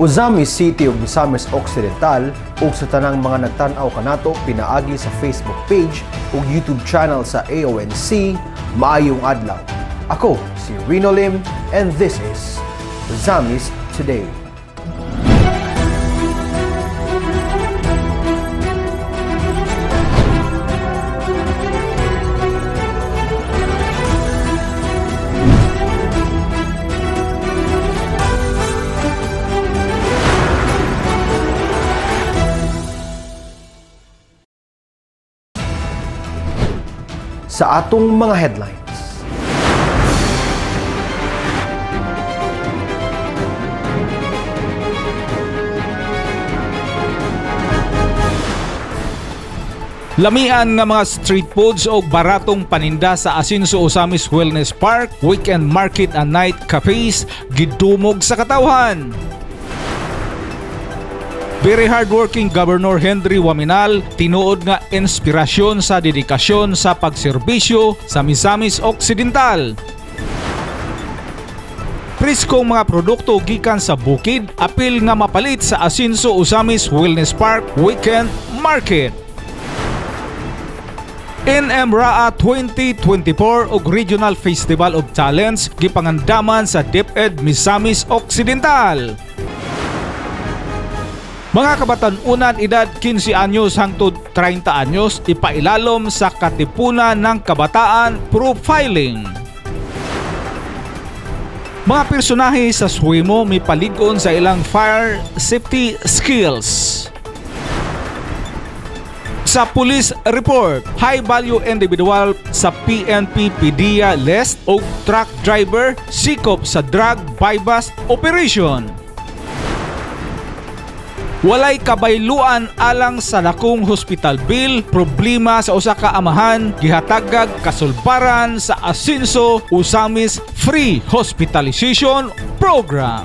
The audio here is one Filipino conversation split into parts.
Uzami City ug Misamis Occidental ug sa tanang mga nagtan-aw kanato pinaagi sa Facebook page ug YouTube channel sa AONC Maayong Adlaw. Ako si Rino Lim and this is Uzamis Today. Sa atong mga headlines. Lamian nga mga street foods o baratong paninda sa Asinso Osamis Wellness Park, weekend market and night cafes, gidumog sa katawhan. Very hardworking Governor Henry Waminal tinuod nga inspirasyon sa dedikasyon sa pagserbisyo sa Misamis Occidental. Priskong mga produkto gikan sa bukid, apil nga mapalit sa Asinso Usamis Wellness Park Weekend Market. NM RAA 2024 ug Regional Festival of Talents gipangandaman sa DepEd Misamis Occidental. Mga kabatan-unan edad 15 anyos hangtod 30 anyos ipailalom sa Katipunan ng Kabataan Profiling. Mga personahe sa Swimo may paligon sa ilang fire safety skills. Sa police report, high value individual sa PNP PDEA list o truck driver sikop sa drug bypass operation. Walay kabayluan alang sa lakong hospital bill, problema sa usa ka amahan, gihatagag kasulbaran sa Asinso Usamis Free Hospitalization Program.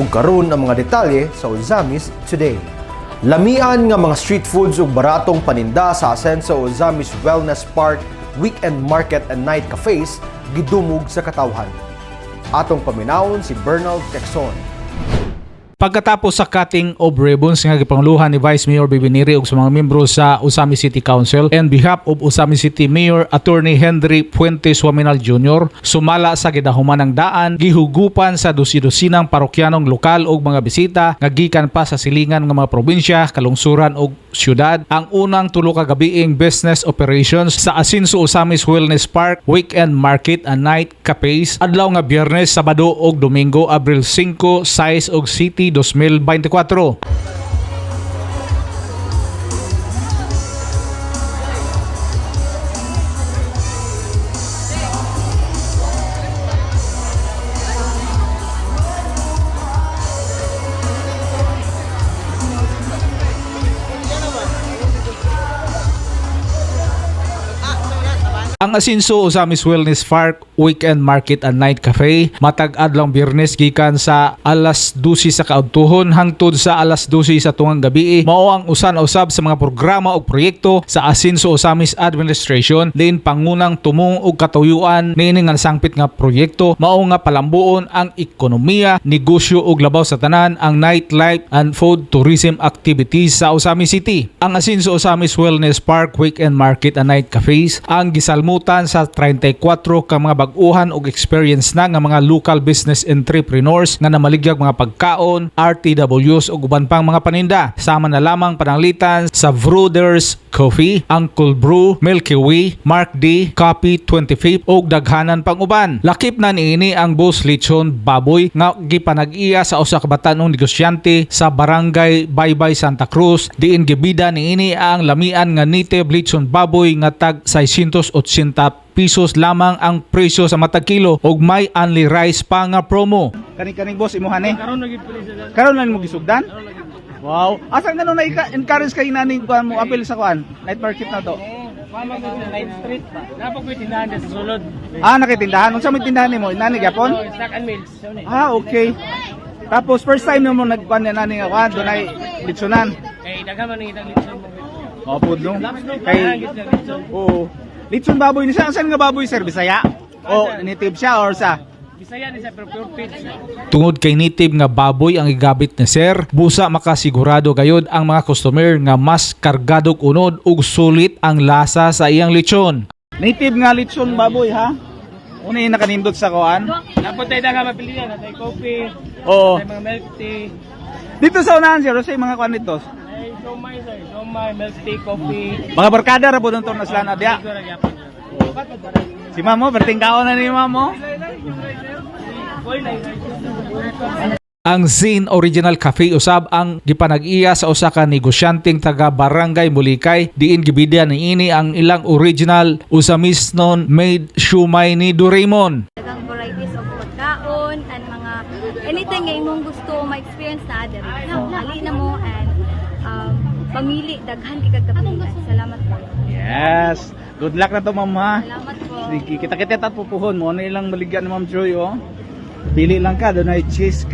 ug karon ang mga detalye sa Uzamis Today. Lamian nga mga street foods ug baratong paninda sa Asenso Uzamis Wellness Park, Weekend Market and Night Cafes gidumog sa katawhan. Atong paminawon si Bernal Texon. Pagkatapos sa cutting of ribbons nga gipangluhan ni Vice Mayor Bibiniri ug sa mga miyembro sa Usami City Council and behalf of Usami City Mayor Attorney Henry Fuentes Waminal Jr. sumala sa gidahuman ng daan gihugupan sa dusi-dusinang parokyanong lokal ug mga bisita nga gikan pa sa silingan nga mga probinsya, kalungsuran ug syudad ang unang tulo ka gabiing business operations sa Asinso Usamis Wellness Park Weekend Market and Night Cafes adlaw nga Biyernes, Sabado ug Domingo Abril 5, 6 ug City 2024. Ang Asinso Usamis Wellness Park Weekend Market and Night Cafe. Matag adlang Biyernes gikan sa alas 12 sa kaadtuhon hangtod sa alas 12 sa tungang gabi. Mao ang usan usab sa mga programa ug proyekto sa Asinso Usamis Administration. Diin pangunang tumong ug katuyuan niini nga sangpit nga proyekto. Mao nga palambuon ang ekonomiya, negosyo ug labaw sa tanan ang nightlife and food tourism activities sa Usami City. Ang Asinso Usamis Wellness Park Weekend Market and Night Cafes ang gisalmutan sa 34 ka mga bag-uhan experience na nga mga local business entrepreneurs nga namaligyag mga pagkaon, RTWs ug uban pang mga paninda. Sama na lamang pananglitan sa Vrooders Coffee, Uncle Brew, Milky Way, Mark D, Coffee 25 ug daghanan pang uban. Lakip na niini ang Boss Lechon Baboy nga gipanag-iya sa usa ka batanong negosyante sa Barangay Baybay Santa Cruz diin gibida niini ang lamian nga native lechon baboy nga tag 680 pesos lamang ang presyo sa matag kilo ug may only rice pa nga promo. Kaning kaning boss imuhan eh. Karon lagi Karon lang mo gisugdan? Wow. Asa nga na encourage kay nani kuan mo apil sa kuan? Night market na to. Night Street pa. Napag may tindahan sa sulod. Ah, nakitindahan. Unsa may tindahan nimo? Nani gyapon? Oh, Stock and. Yun eh. Ah, okay. Tapos first time mo nagkuan na nani nga kuan, dunay litsunan. Kay daghan man itang litson mo. Pud no. Kay na litson. Baboy ni siya. Saan nga baboy sir? Bisaya? O native siya or sa? Bisaya ni sa pero pure feed. Tungod kay native nga baboy ang igabit ni Sir, busa makasigurado gayod ang mga customer nga mas kargadog unod ug sulit ang lasa sa iyang lechon. Native nga lechon baboy ha. Una yung nakanindot sa kuan. Napod tayo nga mapilian. Natay coffee, Oo. natay mga milk tea, Dito sa unahan sir, sa mga kuan dito. Ay siomay sir. Siomay, milk tea, coffee. Mga barkada ra po doon to na sila na diya. Si mamo, bertingkaon na ni mamo. Ang Zin Original Cafe usab ang gipanag-iya sa usa ka negosyanteng taga Barangay Mulikay diin gibidya ni ini ang ilang original usamis non made shumay ni Doraemon. daghang varieties of pagkaon and mga anything nga imong gusto ma-experience na diri. So, ali na mo and um, pamili daghan kay kagkapilan. Salamat po. Yes. Good luck na to ma'am ha. Salamat po. Sige, kita-kita tat pupuhon mo. Ano ilang maligyan ni Ma'am Joy oh. Pili lang ka, doon ay cheese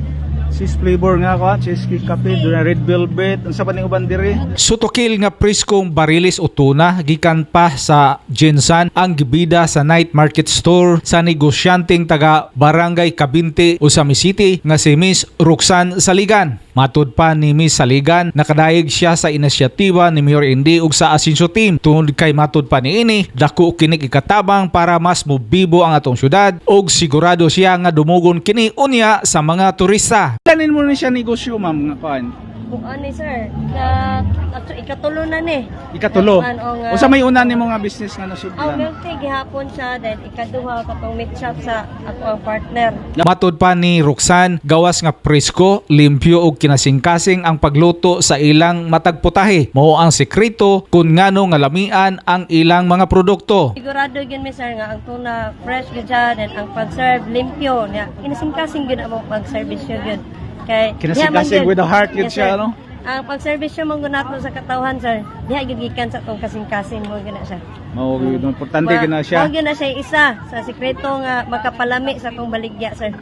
cheese flavor nga ko, cheese cake kape, doon ay red velvet, ang sa paning uban diri. Sutokil nga priskong barilis o tuna gikan pa sa Jinsan ang gibida sa night market store sa negosyanteng taga Barangay Kabinte Usami City nga si Miss Roxanne Saligan. Matud pa ni Miss Saligan nakadayeg siya sa inisyatiba ni Mayor Indy ug sa Asinso team tungod kay matud pa ni ini dako kinig ikatabang para mas mobibo ang atong syudad ug sigurado siya nga dumugon kini unya sa mga turista. Planin mo na siya negosyo ma'am nga kuan. Kung ano sir, na ato ikatulo na ni. Ikatulo. Ano nga? O sa may una ni mga business nga nasudlan. milk tea gihapon siya then ikaduha katong meat shop sa ato ang partner. Matod pa ni Roxanne, gawas nga presko, limpyo ug kinasing-kasing ang pagluto sa ilang matagputahe. Mao ang sekreto kung ngano nga lamian ang ilang mga produkto. Sigurado yun mi sir nga ang tuna fresh gyud then ang pag-serve limpyo niya. Kinasing-kasing gyud ang pag-service yun. Kay man with the heart yun Yes, siya, sir. no? Ang pag-service siya mong gunat sa katawhan sir. Diha gyud gikan sa tong kasing-kasing mo gina siya. Mao gyud importante Ma- gyud na siya. Mao gyud na siya isa sa sikreto nga makapalami sa tong baligya sir.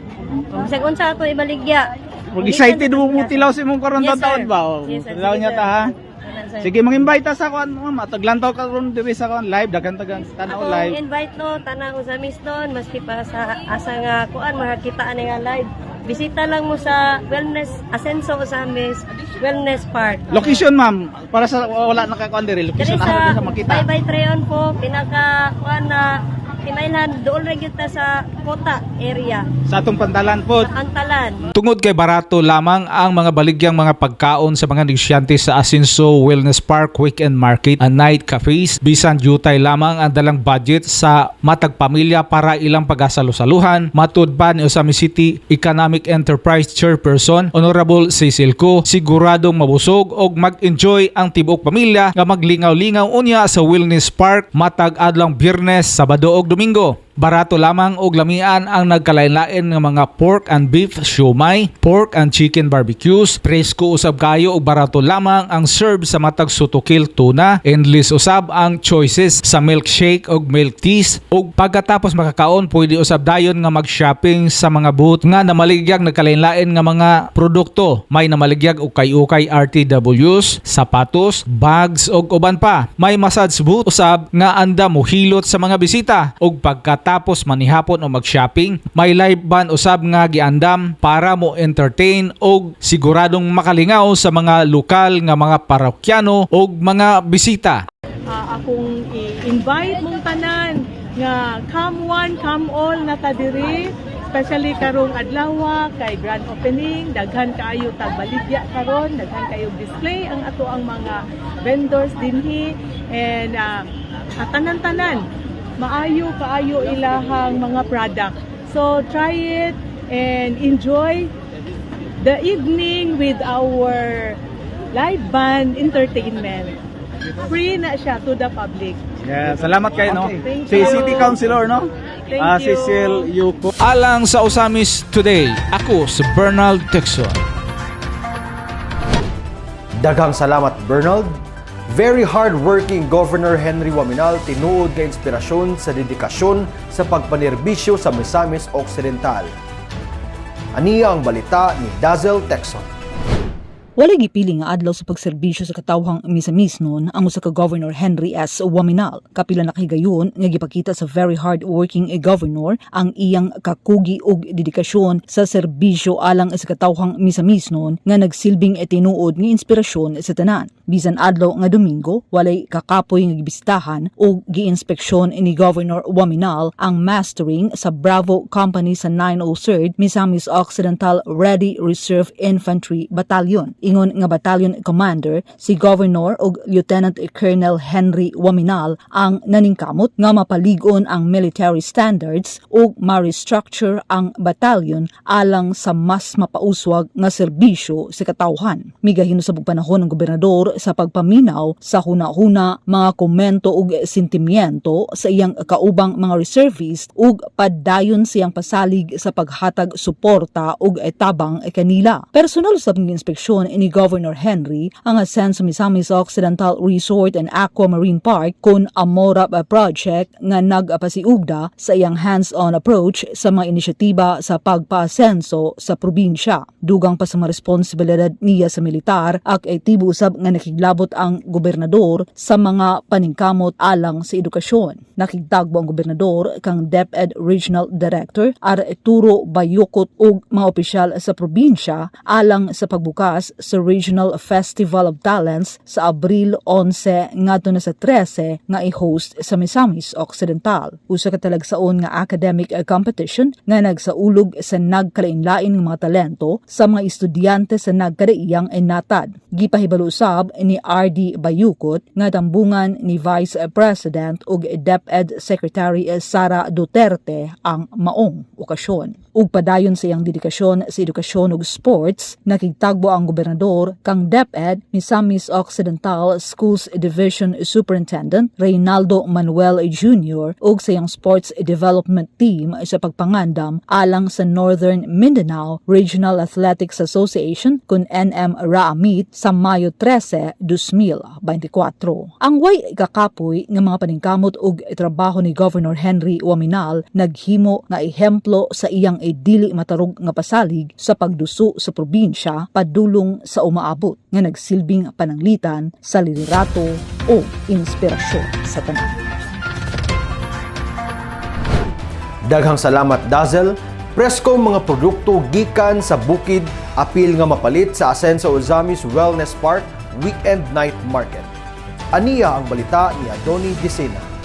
Kung sa unsa ato ibaligya. Pag excited mo mo tilaw si mong karon Yes, taon ba? O, Yes, sir. Tilaw niya ta ha. Sir. Sige, mang-invite ta sa kuan ma'am. Taglantaw ka ron diri sa kuan live, daghan tagan tanaw Ako live. invite no tanang usamis doon maski pa sa asa nga kuan makakita ani nga live. Bisita lang mo sa Wellness Asenso Usamis Wellness Park. Location ma'am, para sa wala nakakuan diri, Diri location sa aha sa makita. Bye Bye Treon po pinaka kuan na Timaylan dool ra gyud ta sa Kota area. Sa atong pantalan po. Sa Antalan. Tungod kay barato lamang ang mga baligyang mga pagkaon sa mga negosyante sa Asinso Wellness Park Weekend Market and Night Cafes bisan jutay lamang ang dalang budget sa matag pamilya para ilang pagasalusaluhan matud pa ni Osami City Economic Enterprise Chairperson Honorable Cecil Co siguradong mabusog og mag-enjoy ang tibuok pamilya nga maglingaw-lingaw unya sa Wellness Park matag adlang Biyernes, Sabado ug Domingo. Barato lamang og lamian ang nagkalain-lain nga mga pork and beef siomay, pork and chicken barbecues, presko usab kayo og barato lamang ang serve sa matag sutukil tuna, endless usab ang choices sa milkshake og milk teas ug pagkatapos makakaon pwede usab dayon nga mag-shopping sa mga booth nga namaligyag nagkalain-lain nga mga produkto. May namaligyag og kay-ukay RTWs, sapatos, bags ug uban pa. May massage booth usab nga anda mohilot sa mga bisita ug pagkatapos manihapon o mag-shopping, may live band usab nga giandam para mo entertain ug siguradong makalingaw sa mga lokal nga mga parokyano ug mga bisita. Ah, akong i-invite mong tanan nga come one, come all na ta diri especially karong adlaw kay grand opening daghan kaayo tag baligya karon daghan kayo display ang ato ang mga vendors dinhi and ah, ah, tanan-tanan maayo kaayo ilahang mga product so try it and enjoy the evening with our live band entertainment free na siya to the public. Yeah, salamat kayo no. Thank Si you. City Councilor no. Thank Ah, you. Cecil Yuko. Alang sa Usamis Today, ako si Bernald Texon. Daghang salamat Bernard. Very hard-working Governor Henry Waminal tinuod ka inspirasyon sa dedikasyon sa pagpanerbisyo sa Misamis Occidental. Aniya ang balita ni Dazzle Texon. Walay gipili nga adlaw sa pagserbisyo sa katawhang misamis nun ang usa ka Governor Henry S. Waminal. Kapila na kahigayon nga gipakita sa very hard working governor ang iyang kakugi ug dedikasyon sa serbisyo alang sa katawhang misamis nun nga nagsilbing tinuod nga inspirasyon sa tanan. Bisan adlaw nga Domingo, walay kakapoy nga gibisitahan ug giinspeksyon ni Governor Waminal ang mastering sa Bravo Company sa 903rd Misamis Occidental Ready Reserve Infantry Battalion. Ingon nga battalion commander si Governor ug Lieutenant Colonel Henry Waminal ang naningkamot nga mapaligon ang military standards ug ma-restructure ang battalion alang sa mas mapauswag nga serbisyo sa katawhan. Migahin sa panahon ng gobernador sa pagpaminaw sa huna-huna mga komento ug sentimiento sa iyang kaubang mga reservist ug padayon siyang pasalig sa paghatag suporta ug tabang kanila. Personal sa inspeksyon ni Governor Henry ang Ascenso Misamis Occidental Resort and Aquamarine Park kun Amora Project nga nagapasiugda sa iyang hands-on approach sa mga inisyatiba sa pagpaasenso sa probinsya. Dugang pa sa responsibilidad niya sa militar at ay tibo usab nga nakiglabot ang gobernador sa mga paningkamot alang sa edukasyon. Nakigtagbo ang gobernador kang DepEd Regional Director Arturo Bayukot ug mga opisyal sa probinsya alang sa pagbukas sa Regional Festival of Talents sa Abril 11 ngadto na sa 13 nga i-host sa Misamis Occidental. Usa ka talagsaon nga academic competition nga nagsaulog sa nagkalain-lain nga mga talento sa mga estudyante sa nagkadaiyang natad. Gipahibalo usab ni RD Bayukot nga tambungan ni Vice President ug DepEd Secretary Sara Duterte ang maong okasyon. Ug padayon sa iyang dedikasyon sa edukasyon ug sports, nakigtagbo ang gobernador kang DepEd Misamis Occidental Schools Division Superintendent Reynaldo Manuel Jr. ug sa iyang sports development team sa pagpangandam alang sa Northern Mindanao Regional Athletics Association kun NM Raamit sa Mayo 13, 2024. Ang way kakapoy nga mga paningkamot ug trabaho ni Governor Henry Waminal naghimo nga ehemplo sa iyang dili matarog nga pasalig sa pagduso sa probinsya padulong sa umaabot nga nagsilbing pananglitan sa liderato o inspirasyon sa tanan. Daghang salamat Dazzle. Presko mga produkto gikan sa bukid apil nga mapalit sa Asensa Ozamis Wellness Park Weekend Night Market. Aniya ang balita ni Adoni Disena.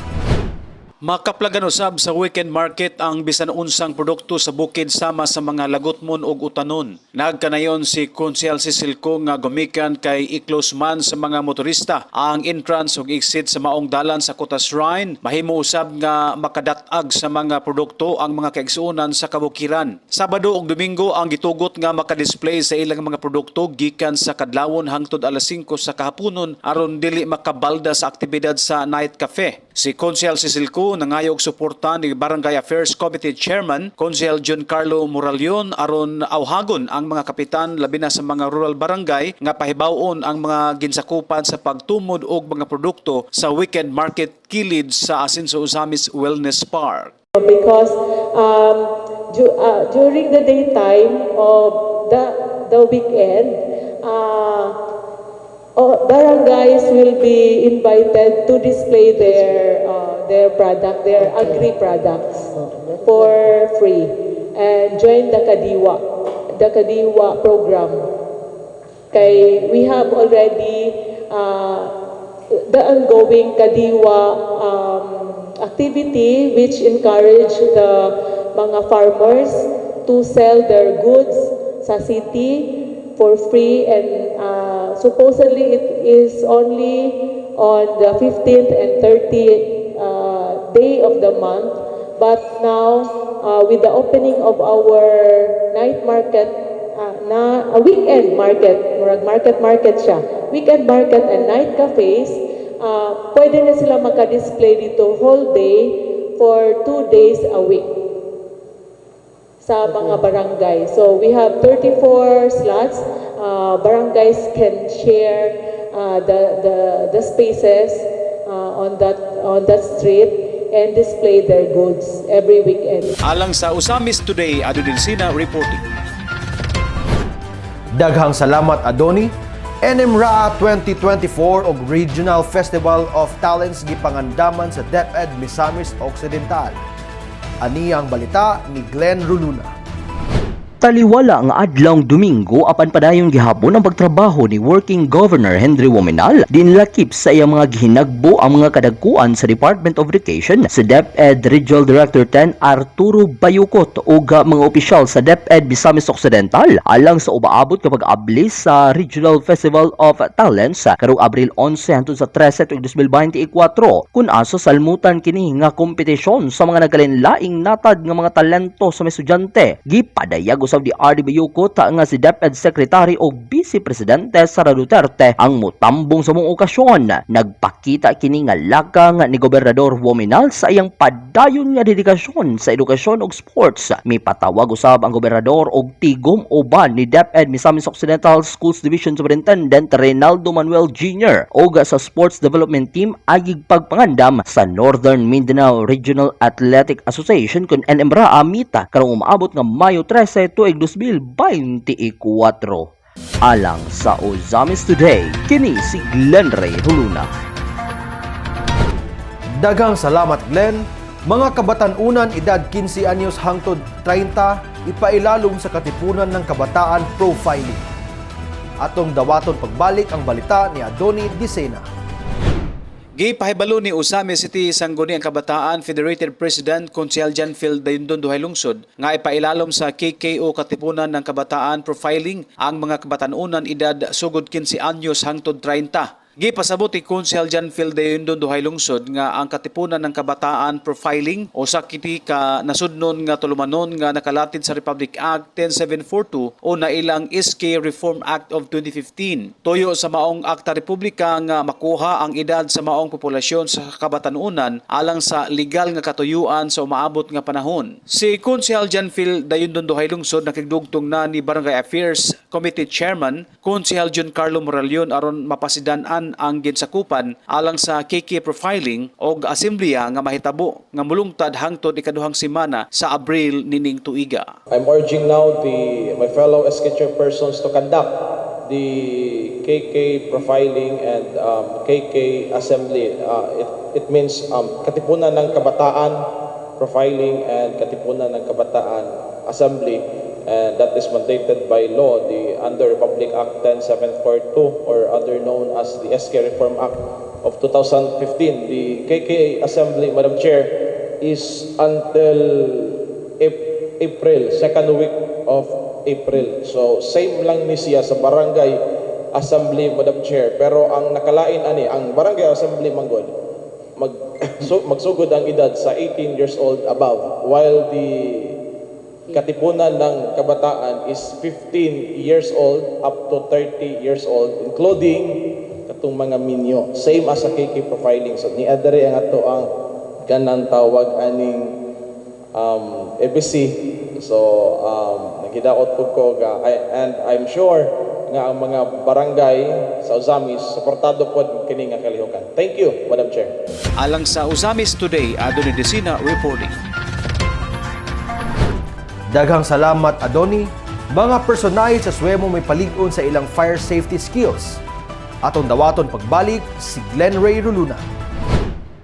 Makaplagan usab sa weekend market ang bisan unsang produkto sa bukid sama sa mga lagotmon ug utanon. Nagkanayon si Konsyal Sisilco nga gumikan kay i-close man sa mga motorista ang entrance ug exit sa maong dalan sa Kuta Shrine. Mahimo usab nga makadatag sa mga produkto ang mga kaigsuonan sa kabukiran. Sabado ug Domingo ang gitugot nga makadisplay sa ilang mga produkto gikan sa kadlawon hangtod alas 5 sa kahaponon aron dili makabalda sa aktibidad sa night cafe. Si Konsyal Sisilco nangayog suporta ni Barangay Affairs Committee Chairman Konsyal John Carlo Moralion aron awhagon ang mga kapitan labi na sa mga rural barangay nga pahibawon ang mga ginsakupan sa pagtumod og mga produkto sa weekend market kilid sa Asenso Usamis Wellness Park. because um, du- uh, during the daytime of the the weekend, uh, oh, barangays will be invited to display their uh, their product, their agri products for free, and join the Kadiwa, the Kadiwa program. Kay we have already uh, the ongoing Kadiwa um, activity which encourage the mga farmers to sell their goods sa city for free and uh, supposedly it is only on the 15th and 30th uh, day of the month but now uh, with the opening of our night market uh, na a weekend market, murag market market siya. Weekend market and night cafes, uh, pwede na sila maka-display dito whole day for two days a week sa mga barangay. So we have 34 slots. Uh, barangays can share uh, the, the, the spaces uh, on that on that street and display their goods every weekend. Alang sa Usamis Today, Ado Dinsina reporting. Daghang salamat Adoni NMRA 2024 og Regional Festival of Talents gipangandaman sa DepEd Misamis Occidental. Ani ang balita ni Glenn Ruluna. Taliwala nga adlawng Domingo apan padayong gihapon ang pagtrabaho ni Working Governor Henry Wominal. Dinlakip sa iyang mga gihinagbo ang mga kadagkuan sa Department of Education sa DepEd Regional Director 10 Arturo Bayukot ug mga opisyal sa DepEd Misamis Occidental. Alang sa umaabot kapag ablis sa Regional Festival of Talents karong Abril 11 hangtod sa 13 tuig 2024 kun aso salmutan kini nga kompetisyon sa mga nagalinlaing natad nga mga talento sa mga estudyante. Gipadayag usab di RD Bayukot nga si DepEd Secretary o Vice Presidente Sara Duterte ang mutambong sa mong okasyon. Nagpakita kini nga lakang ni Gobernador Wominal sa iyang padayon nga dedikasyon sa edukasyon ug sports. Mipatawag usab ang gobernador og tigom uban ni DepEd Misamis Occidental Schools Division Superintendent Reynaldo Manuel Jr. og sa Sports Development Team agig pagpangandam sa Northern Mindanao Regional Athletic Association kun NMRA Amita. Karong umaabot nga Mayo 13 tuig 2024. Alang sa Ozamis Today, kini si Glenn Ray Huluna. Daghang salamat Glenn. Mga kabatanunan edad 15 anyos hangtod 30 ipailalom sa katipunan ng kabataan profiling. Atong dawaton pagbalik ang balita ni Adoni Disena. Gipahibalo ni Usame City Sangguni ang Kabataan Federated President Consel Janfield Dayundon Duhay Lungsod nga ipailalom sa KKO Katipunan ng Kabataan Profiling ang mga kabatanunan edad sugod 15 anyos hangtod 30. Gipasabot ni Consel Janfield Dayundon Duhay Lungsod nga ang Katipunan ng Kabataan Profiling o sa kiti ka nasudnon nga tulumanon nga nakalatid sa Republic Act 10742 o na ilang SK Reform Act of 2015. Toyo sa maong akta republika nga makuha ang edad sa maong populasyon sa kabatanunan alang sa legal nga katuyuan sa umaabot nga panahon. Si Consel Janfil Dayundon Duhay Lungsod nakigdugtong na ni Barangay Affairs Committee Chairman Consel John Carlo Moralion aron mapasidanan ang ginsakupan alang sa KK profiling o asembleya nga mahitabo nga mulungtad hangtod ikaduhang semana sa Abril nining tuiga. I'm urging now the my fellow SK chairpersons to conduct the KK profiling and um, KK assembly. Uh, it, it means um, Katipunan ng Kabataan profiling and Katipunan ng Kabataan assembly and that is mandated by law the under Republic Act 10742 or other known as the SK Reform Act of 2015. The KK assembly, Madam Chair, is until Ap- April, second week of April. So same lang ni siya sa barangay assembly, Madam Chair. Pero ang nakalain ani, ang barangay assembly manggod, mag so, magsugod ang edad sa 18 years old above while the katipunan ng kabataan is 15 years old up to 30 years old including katong mga minyo. Same as sa KK profiling. So ni adere ang ato ang kanang tawag aning um, EBC so um, nagidakot po ko ga, I- and I'm sure nga ang mga barangay sa Uzamis suportado po kini nga kalihukan thank you Madam Chair. Alang sa Usamis Today, Adoni Desina reporting. Daghang salamat Adoni. Mga personahe sa Swemo may paligon sa ilang fire safety skills. Atong dawaton pagbalik si Glenn Ray Ruluna.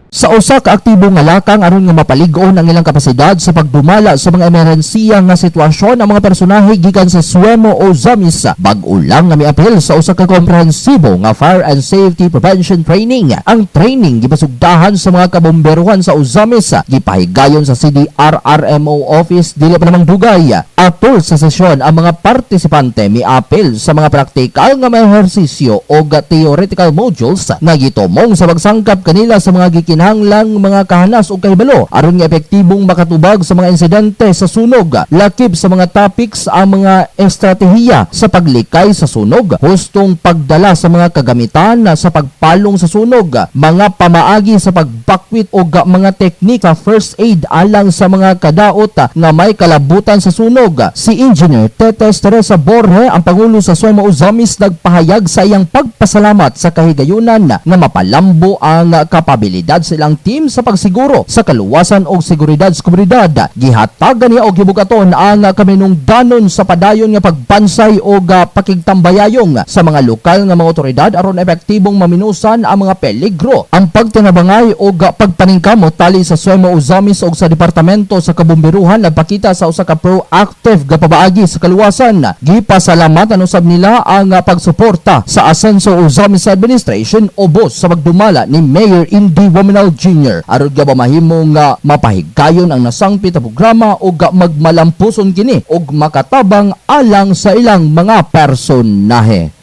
Sa usa ka aktibo nga lakang aron nga mapaligon ang ilang kapasidad sa pagdumala sa mga emerhensiya nga sitwasyon ang mga personahe gikan sa Suemo o Zamis bag-o lang nga miapil sa usa ka komprehensibo nga fire and safety prevention training. Ang training gipasugdahan sa mga kabomberuhan sa Uzamis gipahigayon sa CDRRMO office dili pa namang dugay. Atol sa sesyon ang mga partisipante miapil sa mga praktikal nga mga ehersisyo o ga theoretical modules nga gitumong sa pagsangkap kanila sa mga gikinahanglang mga kahanas o kahibalo aron nga epektibong makatubag sa mga insidente sa sunog. Lakip sa mga topics ang mga estratehiya sa paglikay sa sunog. Hustong pagdala sa mga kagamitan na sa pagpalong sa sunog. Mga pamaagi sa pagbakwit o ga- mga teknik sa first aid alang sa mga kadaot nga may kalabutan sa sunog. Si Engineer Tetes Teresa Borge ang pangulo sa Suema Uzamis nagpahayag sa iyang pagpasalamat sa kahigayunan nga mapalambo ang kapabilidad sa ilang team sa pagsiguro sa kaluwasan o seguridad sa komunidad. Gihatagan niya og gibugaton ang kaminungdanon sa padayon nga pagpansay o pakigtambayayong sa mga lokal nga mga otoridad aron epektibong maminusan ang mga peligro. Ang pagtinabangay o pagpaningkamot tali sa Suemo Uzamis o sa Departamento sa Kabumbiruhan nagpakita sa usa ka proactive nga pabaagi sa kaluwasan. Gipasalamatan usab nila ang pagsuporta sa Asenso Uzamis Administration ubos sa pagdumala ni Mayor Indy Wominal Jr. aron ga mahimong nga mapahigkayon ang nasangpit na programa o ga magmalampuson kini og makatabang alang sa ilang mga personahe.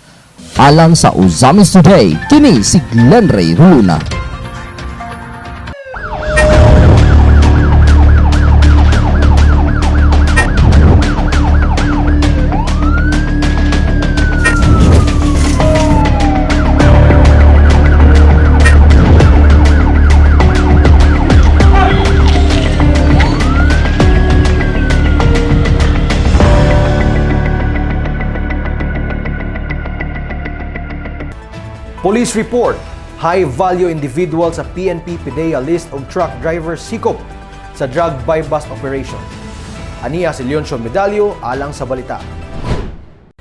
Alang sa Uzamis Today, kini si Glenn Ray Luna. Police report, high-value individual sa PNP PIDEA list of truck driver sikop sa drug buy-bust operation. Aniya si Leoncio Medallo alang sa balita.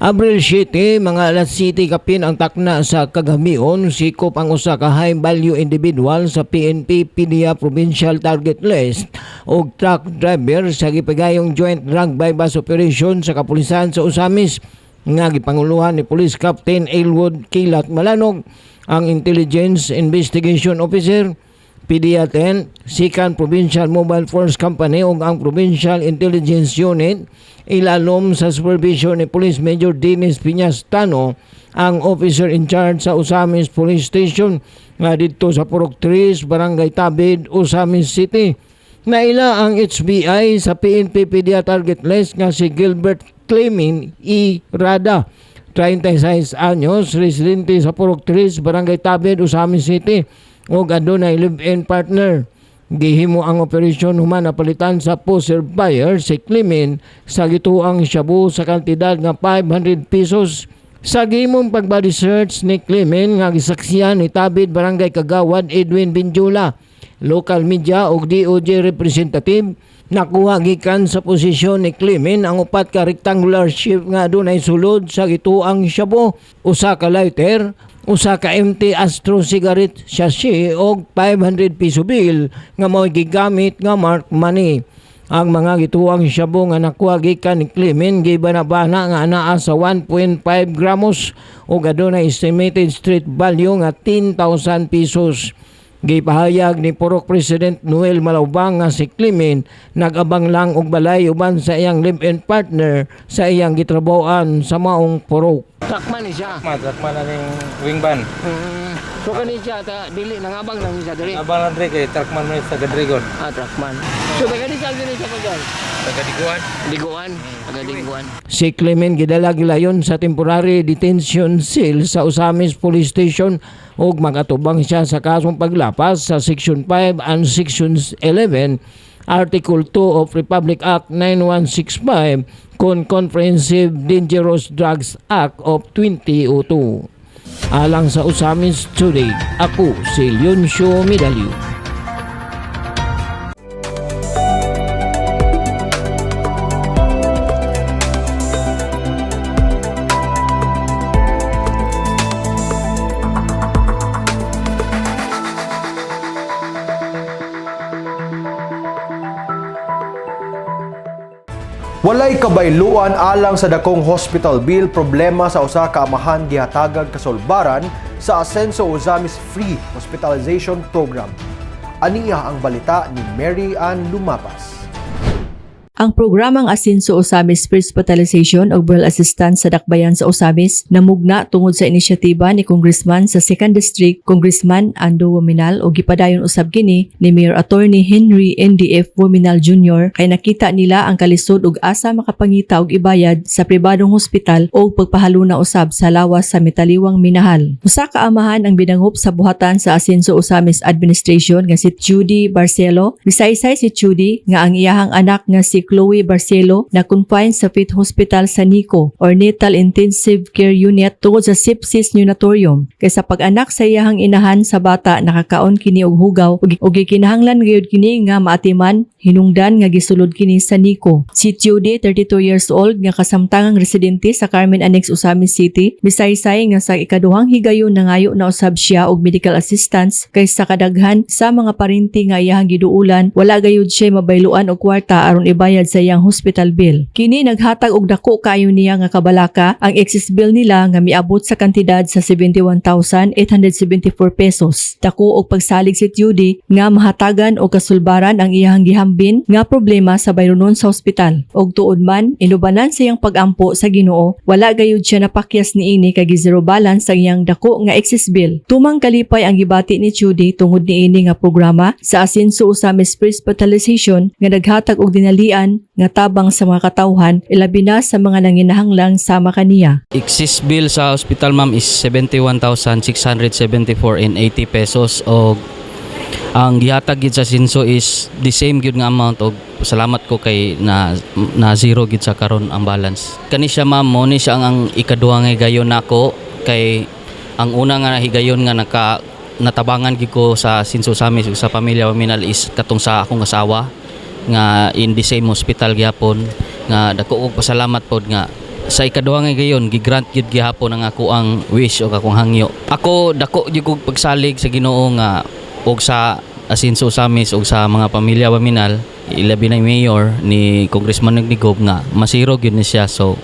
Abril 7, mga alas City kapin ang takna sa kagamion, sikop ang usa ka high value individual sa PNP PDA Provincial Target List o truck driver sa gipagayong joint drug buy-bust operation sa kapulisan sa Usamis nga gipanguluhan ni Police Captain Aylwood Kilat Malanog ang Intelligence Investigation Officer PDA 10, Sikan Provincial Mobile Force Company ug ang Provincial Intelligence Unit ilalom sa supervision ni Police Major Dennis Piñas Tano ang officer in charge sa Usamis Police Station nga dito sa Purok 3, Barangay Tabid, Usamis City. Naila ang HBI sa PNP PDA target list nga si Gilbert Clemin E. Rada. 36 anyos, residente sa Purok 3, Barangay Tabid, Usamis City o adunay live-in partner. Gihimo ang operasyon human napalitan sa poser buyer si Clemen sa gituang shabu sa kantidad nga 500 pesos. Sa gimong pagbody search ni Clemen nga gisaksiyan ni Tabid Barangay Kagawad Edwin Binjula, local media ug DOJ representative nakuha gikan sa posisyon ni Clemen ang upat ka rectangular shape nga adunay sulod sa gituang shabu, usa ka lighter, usa ka empty Astro cigarette sachet og 500 piso bill nga mao gigamit nga mark money. Ang mga gituang shabu nga nakuha gikan ni Clemen gibanabana nga anaa sa 1.5 gramos ug adunay estimated street value nga 10,000 pesos. Gipahayag ni Purok President Noel Malaubang nga si Clemen nagabang lang og balay uban sa iyang live-in partner sa iyang gitrabahoan sa maong Purok. Takman ni siya. Matrakman na ning wingban. So kani siya ta dili nangabang lang siya diri. Abang lang dre kay Trakman mo sa Gadrigon. Ah, Trakman. So taga di siya diri sa pagal. Tagadiguan. Diguan, taga Diguan. Si Clement gidala gilayon sa temporary detention cell sa Usamis Police Station ug magatubang siya sa kasong paglapas sa Section 5 and Section 11 Article 2 of Republic Act 9165 kon Comprehensive Dangerous Drugs Act of 2002. Alang sa Usamis Today, ako si Leoncio Medalio. Walay kabayluan alang sa dakong hospital bill problema sa usa ka amahan gihatagag kasulbaran sa Asenso Uzamis Free Hospitalization Program. Aniya ang balita ni Mary Ann Lumapas. Ang programang Asinso Osamis Free Hospitalization o Rural Assistance sa Dakbayan sa Osamis namugna tungod sa inisyatiba ni Congressman sa 2nd District, Congressman Ando Wominal o gipadayon usab kini ni Mayor Attorney Henry NDF Wominal Jr. kay nakita nila ang kalisod ug asa makapangita og ibayad sa pribadong hospital o pagpahaluna usab sa lawas sa Metaliwang Minahal. Usa ka amahan ang binanghop sa buhatan sa Asinso Osamis Administration nga si Judy Barcelo. Bisaysay si Judy nga ang iyahang anak nga si Chloe Barcelo na confined sa Fit Hospital sa Nico or Natal Intensive Care Unit tungod sa sepsis neonatorium. Kaysa pag-anak sa iyahang inahan sa bata nakakaon kini og hugaw ug ug gikinahanglan gayud kini nga maatiman hinungdan nga gisulod kini sa Nico. Si Judy, 32 years old, nga kasamtangang residente sa Carmen Annex, Usamis City, bisaysay nga sa ikaduhang higayon nangayo na usab siya og medical assistance kaysa kadaghan sa mga parinti nga iyahang giduulan, wala gayud siya mabayluan og kwarta aron ibayad sa iyang hospital bill. Kini naghatag og dako kayo niya nga kabalaka ang excess bill nila nga miabot sa kantidad sa 71,874 pesos. Dako og pagsalig si Judy nga mahatagan og kasulbaran ang iyahang gihambin nga problema sa bayronon sa ospital. Og tuod man, inubanan sa iyang pagampo sa Ginoo, wala gayud siya napakyas ni ini kay zero balance ang iyang dako nga excess bill. Tumang kalipay ang gibati ni Judy tungod ni ini nga programa sa Asenso Usamis Hospitalization nga naghatag og dinalian nga tabang sa mga katawhan ilabi na sa mga nanginahanglang sama kaniya. Excess bill sa hospital ma'am is 71,674 and 80 pesos o ang gihatag gid sa sinso is the same gyud nga amount og salamat ko kay na na zero gid sa karon ang balance. Kani siya ma'am mo ni siya ang, ang ikaduha nga higayon nako kay ang una nga higayon nga naka natabangan gid ko sa sinso samis sa pamilya paminal is katong sa akong asawa nga in the same hospital gyapon nga dako og pasalamat pod nga sa ikaduha nga gayon gigrant gyud gihapon ang ako ang wish o akong hangyo ako dako gyud pagsalig sa Ginoo nga og sa asinso samis og sa mga pamilya paminal ilabi na mayor ni congressman Nagnigob nga masiro gyud ni siya. So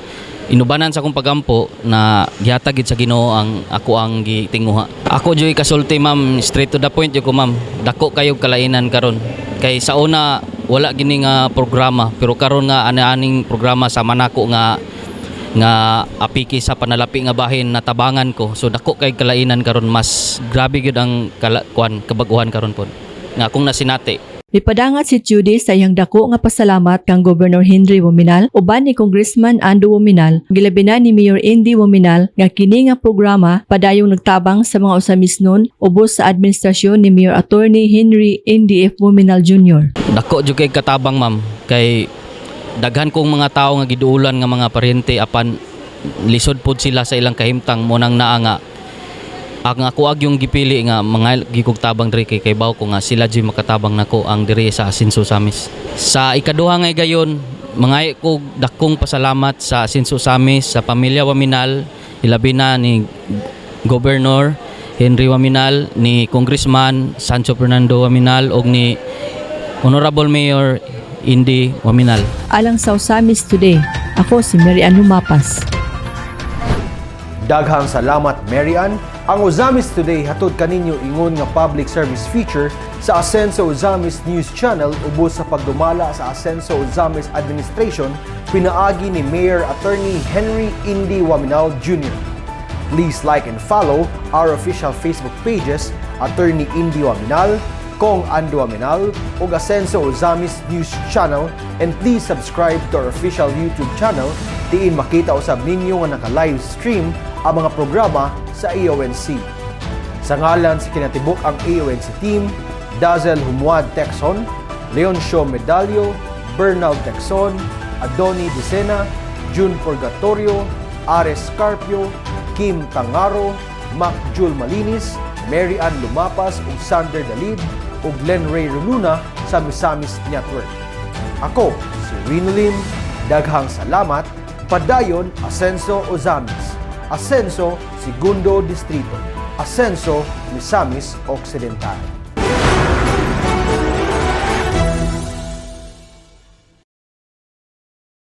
inubanan sa akong pagampo na gihatag gid sa Ginoo ang ako ang gitinguha ako joy kasulti ma'am. Straight to the point jud ko ma'am. Dako kayo kalainan karon. Kay sa una wala gini nga programa. Pero karon nga ani-aning programa sa manako nga nga apiki sa panalapi nga bahin natabangan ko so dako kay kalainan karon mas grabe gyud ang kuan kabaguhan karon pod nga akong nasinati Mipadangat si Judy sa iyang dako nga pasalamat kang Governor Henry Wominal uban ni Congressman Ando Wominal gilabi na ni Mayor Indy Wominal nga kini nga programa padayong nagtabang sa mga usamisnon ubos sa administrasyon ni Mayor Attorney Henry Indy F. Wominal Jr. dako jud kay katabang ma'am kay daghan kong mga tao nga giduulan nga mga paryente apan lisod pod sila sa ilang kahimtang mo nang naa ang ako ag yung gipili nga mga gikog tabang diri kay kay ko nga sila jud makatabang nako ang diri sa Asinso Samis sa ikaduha nga gayon mga ko dakong pasalamat sa Asinso Samis sa pamilya Waminal ilabi na ni Governor Henry Waminal ni Congressman Sancho Fernando Waminal og ni Honorable Mayor Indy Waminal Alang sa Usamis Today, ako si Mary Ann Lumapas. Daghang salamat Mary Ann. Ang Uzamis Today hatod kaninyo ingon nga public service feature sa Asenso Uzamis News Channel ubos sa pagdumala sa Asenso Uzamis Administration pinaagi ni Mayor Attorney Henry Indy Waminal Jr. Please like and follow our official Facebook pages Attorney Indy Waminal, Kong Ando Waminal, ug Asenso Uzamis News Channel and please subscribe to our official YouTube channel diin makita usab ninyo nga naka-live stream ang mga programa sa AONC. Sa ngalan sa kinatibok ang AONC team, Dazel Humuad Texon, Leoncio Medallo, Bernal Texon, Adoni Dicena, June Purgatorio, Ares Carpio, Kim Tangaro, Mac Jul Malinis, Mary Ann Lumapas ug Sander Dalid ug Len Ray Luna sa Misamis Network. Ako, si Rino Lim, daghang salamat, padayon Asenso Ozamis, Asenso Segundo Distrito, Asenso Misamis Occidental.